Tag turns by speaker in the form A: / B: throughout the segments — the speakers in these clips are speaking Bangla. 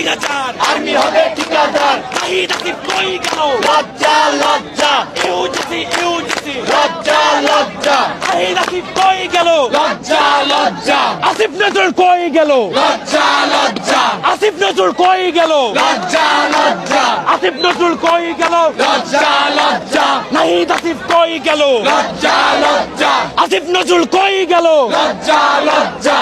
A: স্বৈরাচার
B: আর্মি হবে ঠিকাদার।
A: নাহিদ আসিফ কই গেল
B: লজ্জা লজ্জা।
A: ইউজিসি ইউজিসি
B: লজ্জা লজ্জা।
A: নাহিদ আসিফ কই গেল।
B: লজ্জা লজ্জা।
A: আসিফ নজরুল কই গেল?
B: লজ্জা লজ্জা।
A: আসিফ নজরুল কই গেল?
B: লজ্জা লজ্জা।
A: আসিফ নজরুল কই গেল?
B: লজ্জা লজ্জা।
A: নাহিদ আসিফ কই গেল?
B: লজ্জা লজ্জা।
A: আসিফ নজরুল কই গেল?
B: লজ্জা লজ্জা।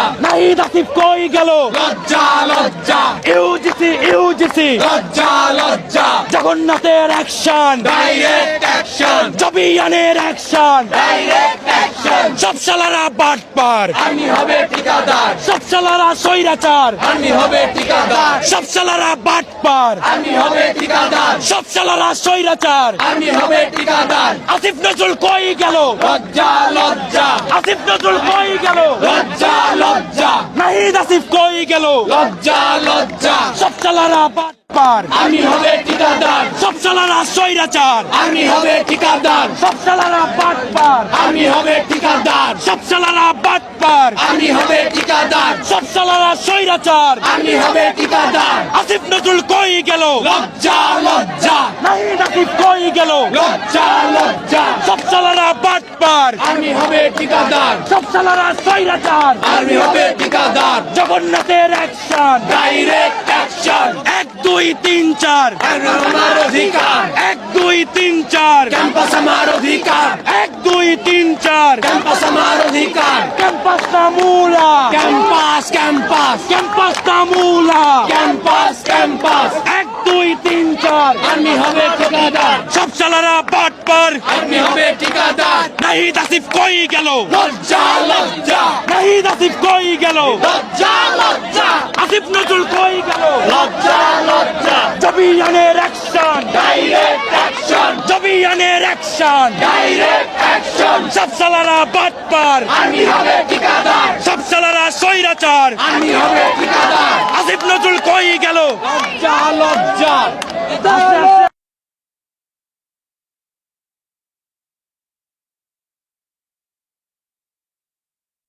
A: আসিফ কই গেল
B: লজ্জা লজ্জা
A: ইউজিসি ইউজিসি
B: লজ্জা লজ্জা
A: জগন্নাথের অ্যাকশন
B: ডাইরেক্ট অ্যাকশন
A: জবিয়ানের অ্যাকশন
B: ডাইরেক্ট অ্যাকশন
A: সব সালারা বাটপার
B: আর্মি হবে ঠিকাদার।
A: সব সালারা স্বৈরাচার।
B: আর্মি হবে ঠিকাদার।
A: সব সালারা বাটপার
B: আর্মি হবে ঠিকাদার।
A: সব সালারা স্বৈরাচার।
B: আর্মি হবে ঠিকাদার।
A: আসিফ নজরুল কই গেল?
B: লজ্জা লজ্জা।
A: আসিফ নজরুল কই গেল?
B: লজ্জা লজ্জা।
A: নাহিদ আসিফ কই গেল?
B: লজ্জা লজ্জা।
A: সব সালারা বাটপার
B: আর্মি হবে ঠিকাদার।
A: সব সালারা স্বৈরাচার।
B: আর্মি হবে ঠিকাদার।
A: সব সালারা বাটপার
B: আর্মি হবে ঠিকাদার।
A: সব সালারা বাটপার
B: আর্মি হবে ঠিকাদার।
A: সব সালারা স্বৈরাচার।
B: আর্মি হবে ঠিকাদার।
A: আসিফ নজরুল কই গেল?
B: লজ্জা লজ্জা।
A: নাহিদ আসিফ কই গেল?
B: লজ্জা লজ্জা।
A: সব বাটপার
B: আর্মি হবে ঠিকাদার।
A: সব সালারা স্বৈরাচার।
B: আর্মি হবে ঠিকাদার।
A: জগন্নাথের অ্যাকশন
B: ডাইরেক্ট অ্যাকশন
A: এক দুই তিন চার।
B: আমার অধিকার?
A: এক দুই তিন চার।
B: ক্যাম্পাস আমার অধিকার।
A: এক দুই তিন চার।
B: ক্যাম্পাস আমার অধিকার।
A: ক্যাম্পাস নামুলা
B: ক্যাম্পাস ক্যাম্পাস।
A: ক্যাম্পাস নামুলা
B: ক্যাম্পাস ক্যাম্পাস।
A: এক দুই তিন চার।
B: আর্মি হবে ঠিকাদার।
A: সব সালারা বাটপার।
B: আর্মি হবে
A: নাহিদ আসিফ কই গেল?
B: লজ্জা লজ্জা।
A: নাহিদ আসিফ কই গেল?
B: লজ্জা লজ্জা।
A: আসিফ নজরুল কই গেল?
B: লজ্জা লজ্জা।
A: জবিয়ানের অ্যাকশন
B: ডাইরেক্ট অ্যাকশন
A: জবিয়ানের অ্যাকশন
B: ডাইরেক্ট অ্যাকশন
A: সব সালারা বাটপার
B: আর্মি হবে ঠিকাদার।
A: সব সালারা স্বৈরাচার।
B: আর্মি হবে ঠিকাদার।
A: আসিফ নজরুল কই গেল?
B: লজ্জা লজ্জা।